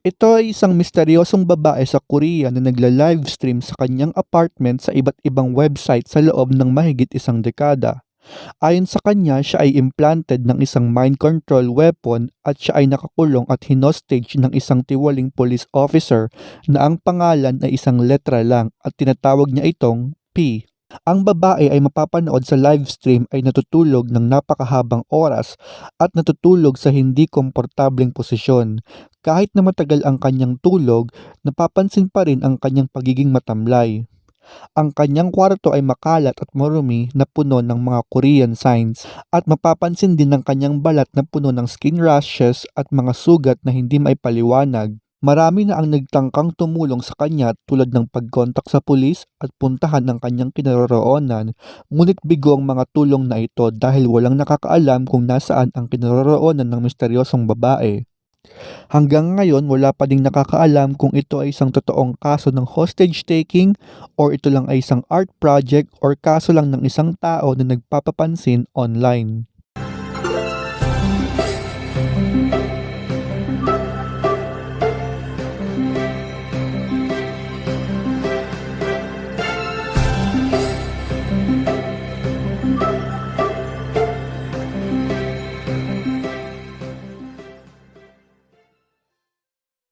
Ito ay isang misteryosong babae sa Korea na nagla-livestream sa kanyang apartment sa iba't ibang website sa loob ng mahigit isang dekada. Ayon sa kanya, siya ay implanted ng isang mind control weapon at siya ay nakakulong at hinostage ng isang tiwaling police officer na ang pangalan ay isang letra lang at tinatawag niya itong P. Ang babae ay mapapanood sa livestream ay natutulog ng napakahabang oras at natutulog sa hindi komportableng posisyon. Kahit na matagal ang kanyang tulog, napapansin pa rin ang kanyang pagiging matamlay. Ang kanyang kwarto ay makalat at marumi na puno ng mga Korean signs at mapapansin din ng kanyang balat na puno ng skin rashes at mga sugat na hindi maipaliwanag. Marami na ang nagtangkang tumulong sa kanya tulad ng pagkontak sa pulis at puntahan ng kanyang kinaroroonan, ngunit bigo ang mga tulong na ito dahil walang nakakaalam kung nasaan ang kinaroroonan ng misteryosong babae. Hanggang ngayon wala pa ding nakakaalam kung ito ay isang totoong kaso ng hostage taking or ito lang ay isang art project or kaso lang ng isang tao na nagpapapansin online.